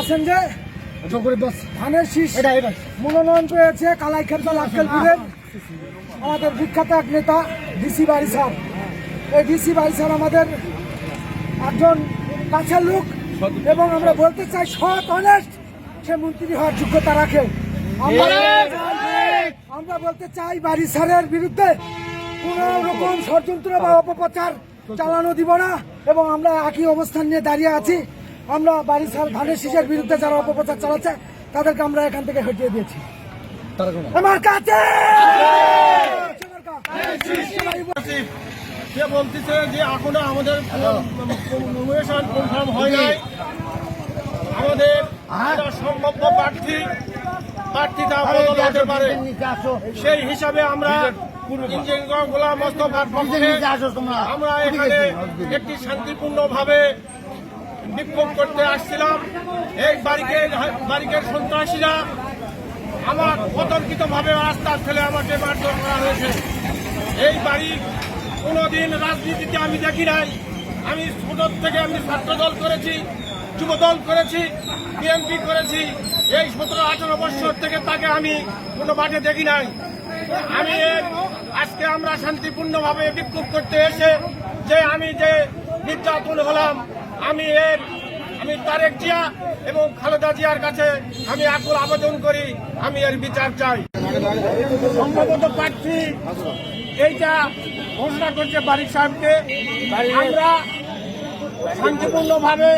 আছেন যে? ধানের শীষ মনোনয়ন পেয়েছে কালাই খেপটা লাক্কেলপুরের আমাদের বিখ্যাত এক নেতা ডিসি বাড়ি স্যার। এই ডিসি বাড়ি স্যার আমাদের একজন কাছের লোক এবং আমরা বলতে চাই সৎ অনেস্ট সে মন্ত্রী হওয়ার যোগ্যতা রাখে। আমরা আমরা বলতে চাই বাড়ি স্যারের বিরুদ্ধে কোন রকম ষড়যন্ত্র বা অপপ্রচার চালানো দিব না এবং আমরা একই অবস্থান নিয়ে দাঁড়িয়ে আছি। আমরা বাড়ি স্যার ধানের শীষের বিরুদ্ধে যারা অপপ্রচার চালাচ্ছে তাদেরকে আমরা এখান থেকে হটিয়ে দিয়েছি। আমার কাছে! সে বলতেছে যে এখনও আমাদের নমিনেশন কনফার্ম হয় নাই। আমাদের সম্ভাব্য প্রার্থী প্রার্থীতা বদল হতে পারে সেই হিসাবে আমরা গোলাম মোস্তফার পক্ষে আমরা এখানে একটি শান্তিপূর্ণ ভাবে বিক্ষোভ করতে আসছিলাম। এই বাড়িকে বাড়িকে সন্ত্রাসীরা আমার অতর্কিত ভাবে রাস্তা ফেলে আমাকে মারধর করা হয়েছে। এই বাড়ি কোনোদিন রাজনীতিতে আমি দেখি নাই। আমি ছোট থেকে আমি ছাত্র দল করেছি যুব দল করেছি বিএনপি করেছি। এই সতেরো, আঠারো বছর থেকে তাকে আমি কোনো মাঠে দেখি নাই। আমি আজকে আমরা শান্তিপূর্ণভাবে বিক্ষোভ করতে এসে যে আমি যে নির্যাতন হলাম আমি এর, আমি তারেক জিয়া এবং খালেদা জিয়ার কাছে আমি আকুল আবেদন করি, আমি এর বিচার চাই। সম্ভবত পাচ্ছি এইটা ঘোষণা করছে বারিক সাহেবকে। আমরা শান্তিপূর্ণভাবে